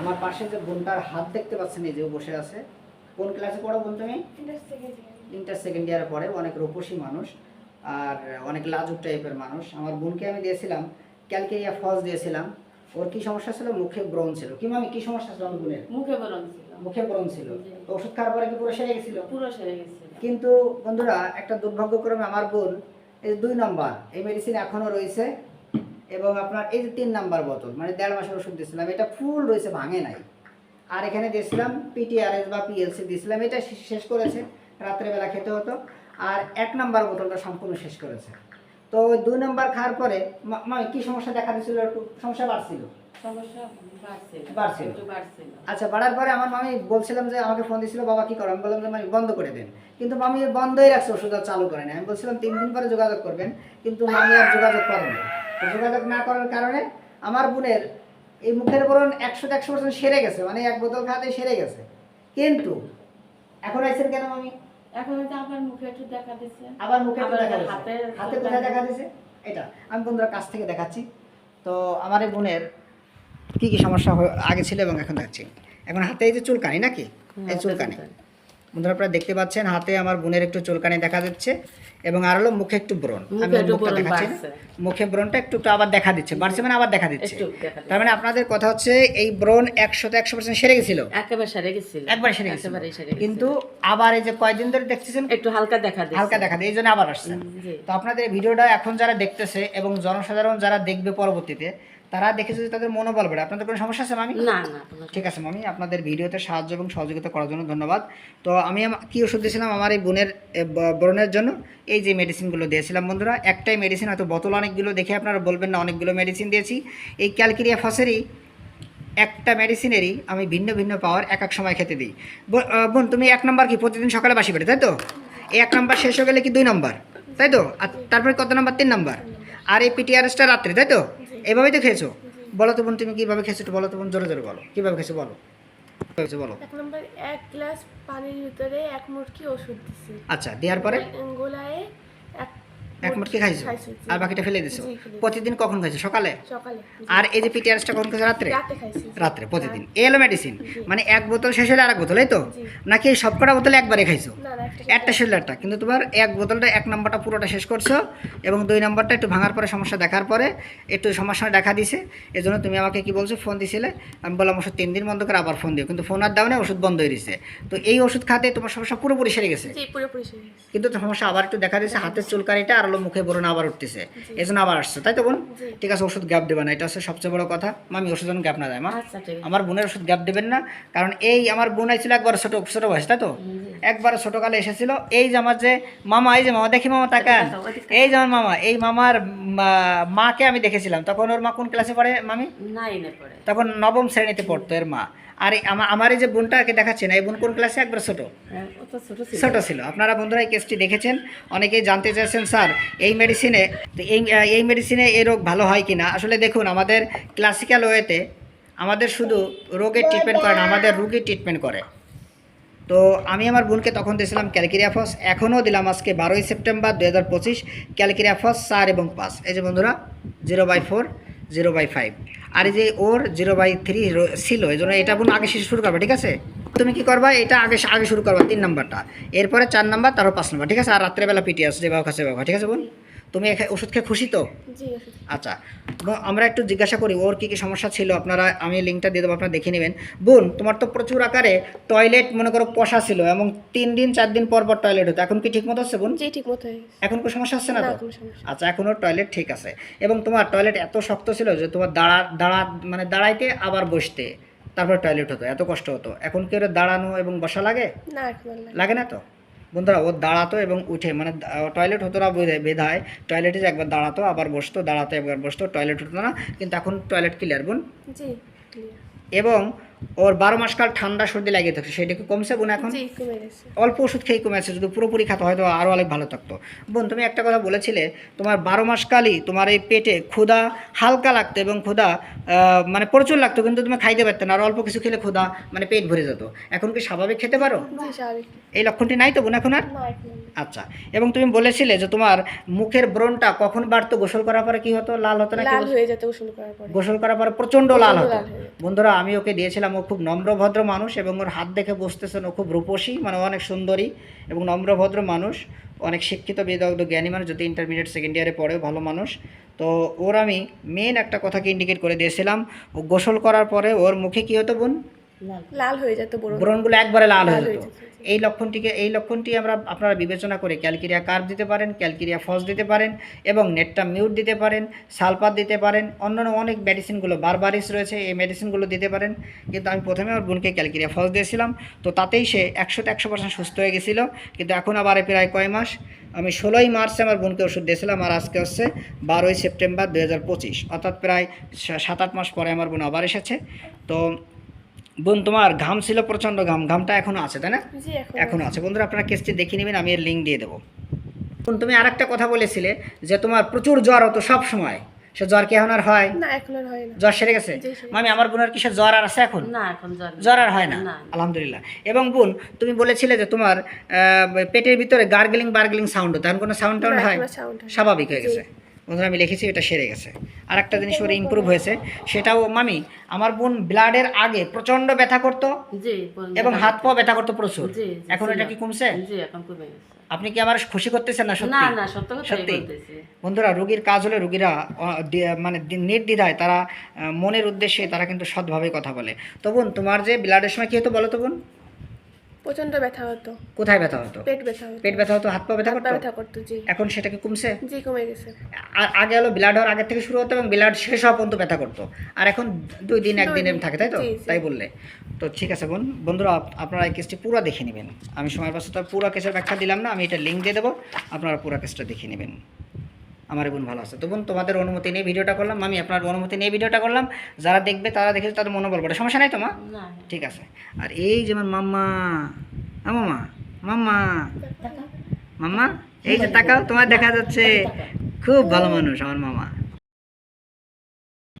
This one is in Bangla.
আমার পাশে যে বোনটার হাত দেখতে পাচ্ছেন এই যে বসে আছে। কোন ক্লাসে পড়ো বোন তুমি? ইন্টার সেকেন্ড ইয়ারে পড়ে অনেক রূপসী মানুষ আর অনেক লাজুক টাইপের মানুষ। আমার বোনকে আমি দিয়েছিলাম ক্যালকেরিয়া ফস দিয়েছিলাম। ওর কি সমস্যা ছিল? মুখে ব্রণ ছিল। কি আমি কি সমস্যা ছিল আমার বোনের? মুখে ব্রণ ছিল। মুখে ব্রণ ছিল। তো ওষুধ খাওয়ার পরে কি পুরো সেরে গেছিল? পুরো সেরে গেছিল। কিন্তু বন্ধুরা একটা দুর্ভাগ্যক্রমে আমার বোন এই দুই নম্বর এই মেডিসিন এখনও রয়েছে। এবং আপনার এই যে তিন নাম্বার বোতল মানে দেড় মাসের ওষুধ দিয়েছিলাম, এটা ফুল রয়েছে, ভাঙে নাই। আর এখানে দিয়েছিলাম পিটিআরএস বা পিএলসি দিয়েছিলাম, এটা শেষ করেছে, রাত্রেবেলা খেতে হতো। আর এক নাম্বার বোতলটা সম্পূর্ণ শেষ করেছে। তো দুই নাম্বার খাওয়ার পরে কি সমস্যা দেখা দিয়েছিল একটু? সমস্যা বাড়ছিল। আচ্ছা বাড়ার পরে আমার মামি বলছিলাম যে আমাকে ফোন দিয়েছিল বাবা কি করো? আমি বললাম যে মামি বন্ধ করে দেন। কিন্তু মামি বন্ধই রাখছে ওষুধ আর চালু করে করেনি আমি বলছিলাম তিন দিন পরে যোগাযোগ করবেন। কিন্তু মামি আর যোগাযোগ করেন যোগাযোগ না করার কারণে আমার বোনের এই মুখের বরণ একশো একশো পার্সেন্ট সেরে গেছে মানে এক বোতল খাতে সেরে গেছে। কিন্তু এখন আইসেন কেন মামি? এখন মুখে একটু দেখা আবার মুখে দেখা দিছে। হাতে- হাতে কোথায় দেখা দিছে? এটা আমি বন্ধুরা কাছ থেকে দেখাচ্ছি। তো আমার এই বোনের কি কি সমস্যা আগে ছিল এবং এখন দেখাচ্ছি এখন হাতে এই যে চুলকানি নাকি? এই চুলকানি। বন্ধুরা আপনারা দেখতে পাচ্ছেন হাতে আমার বোনের একটু চুলকানি দেখা যাচ্ছে এবং আর হলো মুখে একটু ব্রণ। মুখে আমি মুখটা দেখাচ্ছি মুখে ব্রণটা একটু আবার দেখা দিচ্ছে বাড়ছে মানে আবার দেখা দিচ্ছে। তার মানে আপনাদের কথা হচ্ছে এই ব্রণ একশোতে একশো পার্সেন্ট সেরে গেছিল? একেবারে সেরে গেছিল। একবার সেরে গেছিল। গেছিল। কিন্তু আবার এই যে কয়দিন ধরে দেখতেছেন? একটু হালকা দেখা দিচ্ছে। হালকা দেখা দেয় এই জন্য আবার আসছে। তো আপনাদের ভিডিওটা এখন যারা দেখতেছে এবং জনসাধারণ যারা দেখবে পরবর্তীতে তারা দেখে যদি তাদের মনোবল বেড়ে। আপনাদের কোনো সমস্যা আছে মামি? না না ঠিক আছে মামি আপনাদের ভিডিওতে সাহায্য এবং সহযোগিতা করার জন্য ধন্যবাদ। তো আমি কি ওষুধ দিয়েছিলাম আমার এই বোনের ব্রণের জন্য? এই যে মেডিসিনগুলো দিয়েছিলাম বন্ধুরা। একটাই মেডিসিন হয়তো বোতল অনেকগুলো দেখে আপনারা বলবেন না অনেকগুলো মেডিসিন দিয়েছি। এই ক্যালকেরিয়া ফসেরই একটা মেডিসিনেরই আমি ভিন্ন ভিন্ন পাওয়ার এক এক সময় খেতে দিই। বোন তুমি এক নম্বর কি প্রতিদিন সকালে বাসি পেটে তাই তো? এই এক নম্বর শেষ হয়ে গেলে কি দুই নম্বর তাই তো? আর তারপরে কত নম্বর তিন নম্বর আর এই পিটিআরএসটা রাত্রে তাই তো? এভাবেই তো খেয়েছো? বলো তো বোন তুমি কীভাবে খেয়েছো একটু বলো তো বোন জোরে জোরে বলো। কীভাবে খেয়েছো বলো? বলো। এক নম্বর এক গ্লাস পানির ভিতরে এক মুটকি ওষুধ দিছি। আচ্ছা দেওয়ার পরে? গোলায় এক মুটকি খাইছো? আর বাকিটা ফেলে দিছো। প্রতিদিন কখন খাইছো? সকালে? আর এই যে পিটিআরএসটা কখন খাইছো? রাত্রে? রাত্রে প্রতিদিন। এই হলো মেডিসিন মানে এক বোতল শেষ হলে আর এক বোতল এই তো? নাকি এই সবকটা বোতলে একবারে খাইছো? একটা শেষ একটা। কিন্তু তোমার এক বোতলটা এক নম্বরটা পুরোটা শেষ করছ এবং দুই নম্বরটা একটু ভাঙার পরে সমস্যা দেখার পরে একটু সমস্যা দেখা দিছে। এই জন্য তুমি আমাকে কি বলছো? ফোন দিছিলে। আমি বললাম ওষুধ তিন দিন বন্ধ করে আবার ফোন দিও। কিন্তু ফোন আর দাও না ওষুধ বন্ধ হয়ে দিছে তো এই ওষুধ খাতে তোমার সমস্যা পুরোপুরি সেরে গেছে? কিন্তু সমস্যা আবার একটু দেখা দিচ্ছে হাতের চুলকানিটা আর হলো মুখে বরণ আবার উঠতেছে। এই জন্য আবার আসছে তাই তো বোন? ঠিক আছে ওষুধ গ্যাপ দেবে না এটা হচ্ছে সবচেয়ে বড় কথা। মামি ওষুধ যেন গ্যাপ না দেয় মা। আচ্ছা আমার বোনের ওষুধ গ্যাপ দেবেন না কারণ এই আমার বোন আইছিল একবার ছোট ছোট বয়স তাই তো? একবার ছোটকালে এসেছিল। এই যে আমার যে মামা এই যে মামা দেখি মামা তাকান। এই যে আমার মামা এই মামার মাকে আমি দেখেছিলাম। তখন ওর মা কোন ক্লাসে পড়ে মামি? পড়ে। তখন নবম শ্রেণীতে পড়তো এর মা। আর আমার এই যে বোনটাকে দেখাচ্ছে না এই বোন কোন ক্লাসে একবার ছোট। ছোট ছিল। আপনারা বন্ধুরা এই কেসটি দেখেছেন। অনেকেই জানতে চাইছেন স্যার এই মেডিসিনে এই এই মেডিসিনে এই রোগ ভালো হয় কি না আসলে দেখুন আমাদের ক্লাসিক্যাল ওয়েতে আমাদের শুধু রোগের ট্রিটমেন্ট করে না আমাদের রুগীর ট্রিটমেন্ট করে। তো আমি আমার বোনকে তখন দিয়েছিলাম ক্যালকেরিয়াফস এখনও দিলাম আজকে বারোই সেপ্টেম্বর দু হাজার পঁচিশ ক্যালকেরিয়াফস চার এবং পাঁচ। এই যে বন্ধুরা, zero by four, zero by five. আর এই যে ওর জিরো বাই থ্রি ছিল, এই জন্য এটা বোন আগে শুরু করবে, ঠিক আছে? তুমি কি করবা, এটা আগে আগে শুরু করবা, তিন নাম্বারটা। এরপরে চার নাম্বার, তারপর পাঁচ নাম্বার, ঠিক আছে? আর রাত্রেবেলা পিটি আছে যেভাবে খাচ্ছে ব্যবহার ঠিক আছে, বোন? তুমি ওষুধ খেয়ে খুশি তো? আচ্ছা আমরা একটু জিজ্ঞাসা করি ওর কী কী সমস্যা ছিল? আপনারা আমি লিঙ্কটা দিয়ে দেবো আপনারা দেখে নেবেন। বোন তোমার তো প্রচুর আকারে টয়লেট মনে করো পশা ছিল এবং তিন দিন চার দিন পর পর টয়লেট হতো। এখন কি ঠিক মতো হচ্ছে বোন? জি ঠিক মতো এখন কোনো সমস্যা হচ্ছে না তো? আচ্ছা এখনও টয়লেট ঠিক আছে। এবং তোমার টয়লেট এত শক্ত ছিল যে তোমার দাঁড়া দাঁড়া মানে দাঁড়াইতে আবার বসতে তারপর টয়লেট হতো। এত কষ্ট হতো। এখন কি ওর দাঁড়ানো এবং বসা লাগে না। লাগে না তো? বন্ধুরা ও দাঁড়াতো এবং উঠে মানে টয়লেট হতো না বেধায়- বেধায় টয়লেটে একবার দাঁড়াতো আবার বসতো দাঁড়াতো একবার বসতো টয়লেট হতো না কিন্তু এখন টয়লেট ক্লিয়ার বোন। জি এবং ওর বারো মাসকাল ঠান্ডা সর্দি লাগিয়ে থাকছে সেটা কি কমছে বোন এখন? কমে অল্প ওষুধ খেয়ে কমেছে যদি পুরোপুরি খাতো হয়তো আরও অনেক ভালো থাকতো। বোন তুমি একটা কথা বলেছিলে তোমার বারো মাসকালই তোমার এই পেটে ক্ষুধা হালকা লাগতো এবং ক্ষুধা মানে প্রচুর লাগতো কিন্তু তুমি খাইতে পারতে না আর অল্প কিছু খেলে ক্ষুধা মানে পেট ভরে যেত। এখন কি স্বাভাবিক খেতে পারো? এই লক্ষণটি নাই তো বোন এখন আর। আচ্ছা এবং তুমি বলেছিলে যে তোমার মুখের ব্রণটা কখন বাড়তো গোসল করার পরে কি হতো লাল হতো না গোসল? করার পরে। প্রচণ্ড লাল হতো। বন্ধুরা আমি ওকে দিয়েছিলাম ও খুব নম্রভদ্র মানুষ এবং ওর হাত দেখে বসতেছেন ও খুব রূপসী মানে অনেক সুন্দরী এবং নম্রভদ্র মানুষ, অনেক শিক্ষিত, বিদগ্ধ, জ্ঞানী মানুষ, যদি ইন্টারমিডিয়েট সেকেন্ড ইয়ারে পড়ে ভালো মানুষ। তো ওর আমি মেন একটা কথাকে ইন্ডিকেট করে দিয়েছিলাম, ও গোসল করার পরে ওর মুখে কী হতো বোন? লাল। লাল হয়ে যেত ব্রণগুলো একবারে লাল হয়ে যেত। এই লক্ষণটিকে এই লক্ষণটি আমরা আপনারা বিবেচনা করে ক্যালকেরিয়া কার্ভ দিতে পারেন ক্যালকেরিয়া ফস দিতে পারেন এবং নেটটা মিউট দিতে পারেন সালপাত দিতে পারেন অন্যান্য অনেক মেডিসিনগুলো বারবারিস রয়েছে এই মেডিসিনগুলো দিতে পারেন। কিন্তু আমি প্রথমে আমার বোনকে ক্যালকেরিয়া ফস দিয়েছিলাম তো তাতেই সে একশোতে একশো পার্সেন্ট সুস্থ হয়ে গেছিল। কিন্তু এখন আবার প্রায় কয় মাস আমি ষোলোই মার্চে আমার বোনকে ওষুধ দিয়েছিলাম আর আজকে হচ্ছে বারোই সেপ্টেম্বর দু হাজার পঁচিশ অর্থাৎ প্রায় সাত আট মাস পরে আমার বোন আবার এসেছে। তো বোন তোমার ঘাম ছিল প্রচণ্ড ঘাম ঘামটা এখনও আছে তাই না? জি এখন এখনও আছে। বন্ধুরা আপনারা কেসটি দেখে নেবেন আমি এর লিঙ্ক দিয়ে দেবো। বোন, তুমি আরেকটা কথা বলেছিলে যে তোমার প্রচুর জ্বর হতো সব সময়। সে জ্বর কি এখন আর হয়? না এখন আর হয় না। জ্বর সেরে গেছে? মামি আমার বোনের সে জ্বর আর আছে এখন? না এখন জ্বর জ্বর আর হয় না? আলহামদুলিল্লাহ। এবং বোন তুমি বলেছিলে যে তোমার পেটের ভিতরে গার্গলিং বার্গলিং সাউন্ড হতো। এখন কোনো সাউন্ড টাউন্ড হয়? আর। স্বাভাবিক হয়ে গেছে। বন্ধুরা আমি লিখেছি এটা সেরে গেছে। আর একটা জিনিস ওর ইমপ্রুভ হয়েছে সেটাও মামি আমার বোন ব্লাডের আগে প্রচণ্ড ব্যথা করতো এবং হাত পা ব্যথা করতো প্রচুর। এখন এটা কি কমছে? আপনি কি আমার খুশি করতেছেন না সত্যি? না সত্য? বন্ধুরা রোগীর কাজ হলে রোগীরা মানে নির্দ্বিধায় তারা মনের উদ্দেশ্যে তারা কিন্তু সৎভাবে কথা বলে। তো বোন তোমার যে ব্লাডের সময় কি হতো বলো তো বোন? প্রচণ্ড ব্যথা হতো। কোথায় ব্যথা হতো? পেট ব্যথা হতো। পেট ব্যথা হতো হাত পা ব্যথা করতো? ব্যথা করতো জি। এখন সেটা কি কমছে? জি কমে গেছে। আগে হলো ব্লাড হওয়ার আগের থেকে শুরু হতো এবং ব্লাড শেষ হওয়া পর্যন্ত ব্যথা করতো। আর এখন দুই দিন একদিন দিন, থাকে তাই তো। তাই বললে। তো ঠিক আছে বোন বন্ধুরা আপ- আপনারা এই কেসটি পুরো দেখে নেবেন। আমি সময় পাশে তো পুরো কেসের ব্যাখ্যা দিলাম না আমি এটা লিঙ্ক দিয়ে দেবো। আপনারা পুরো কেসটা দেখে নেবেন। আমার বোন ভালো আছে। তো বোন তোমাদের অনুমতি নিয়ে ভিডিওটা করলাম। আমি আপনার অনুমতি নিয়ে ভিডিওটা করলাম। যারা দেখবে তারা দেখেছে তাদের মনোবল বাড়ে সমস্যা নাই তো মা? ঠিক আছে। আর এই যেমন মাম্মা আ মাম্মা? মাম্মা? মাম্মা এই যে তাকাও তোমার দেখা যাচ্ছে। খুব ভালো মানুষ আমার মামা